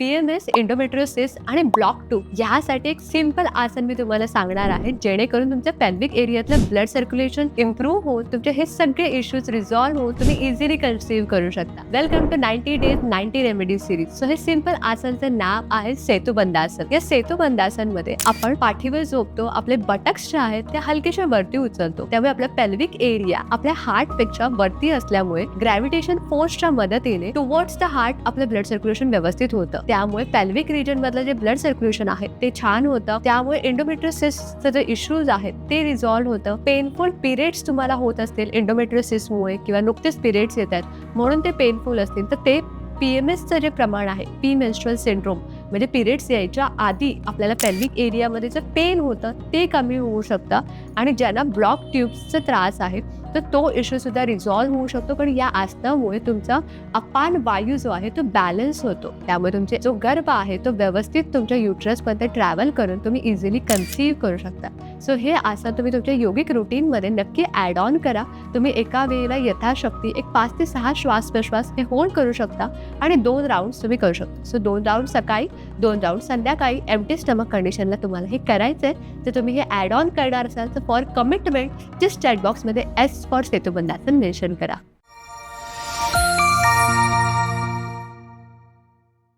P M S इंडोमेट्रियोसिस आणि block to यासाठी एक सिंपल आसन मी तुम्हाला सांगणार आहे जेणेकरून तुमच्या पेल्विक एरियातलं ब्लड सर्क्युलेशन इम्प्रूव्ह होऊन तुमचे हे सगळे इश्यूज रिझॉल्व्ह होऊन तुम्ही इझिली कन्सिव्ह करू शकता. Welcome to ninety days ninety remedy series so हे सिंपल आसनचं नाव आहे सेतुबंधासन या सेतुबंधासनमध्ये आपण पाठीवर झोपतो आपले बटक्स जे आहेत ते हलकेशा वरती उचलतो. त्यामुळे आपला पेल्विक एरिया आपल्या हार्टपेक्षा वरती असल्यामुळे ग्रॅव्हिटेशन फोर्सच्या मदतीने टुवर्ड्स द हार्ट आपलं ब्लड सर्क्युलेशन व्यवस्थित होतं. त्यामुळे पेल्विक रिजन मधलं जे ब्लड सर्क्युलेशन आहे ते छान होतं. त्यामुळे इंडोमेट्रियोसिसचं जे इश्यूज आहेत ते रिझॉल्व्ह होतं. पेनफुल पिरियड्स तुम्हाला होत असतील इंडोमेट्रियोसिसमुळे किंवा नुकतेच पिरियड्स येत आहेत म्हणून ते पेनफुल असतील. तर ते पी एम एसचं जे प्रमाण आहे पी मेन्स्ट्रल सिंड्रोम म्हणजे पिरियड्स यायच्या आधी आपल्याला पेल्विक एरियामध्ये जे पेन होतं ते कमी होऊ शकतं. आणि ज्यांना ब्लॉक ट्यूब्सचा त्रास आहे तर तो इश्यू सुद्धा रिझॉल्व्ह होऊ शकतो. पण या आसनामुळे तुमचा अपान वायू जो आहे तो बॅलन्स होतो. त्यामुळे तुमचे जो गर्भ आहे तो व्यवस्थित तुमच्या युट्रसमध्ये ट्रॅव्हल करून तुम्ही इझिली कन्सीव्ह करू शकता. सो हे आसन तुम्ही तुमच्या योगिक रुटीनमध्ये नक्की ॲड ऑन करा. तुम्ही एका वेळेला यथाशक्ती एक पाच ते सहा श्वास प्रश्वास हे होल्ड करू शकता आणि दोन राऊंड तुम्ही करू शकता. सो दोन राऊंड सकाळी दोन राऊंड संध्याकाळी एमटी स्टमक कंडिशनला तुम्हाला हे करायचं आहे तर तुम्ही हे ॲड ऑन करणार असाल तर फॉर कमिटमेंट जे चॅट बॉक्समध्ये एस फॉर सेतुबंधासन मेन्शन करा.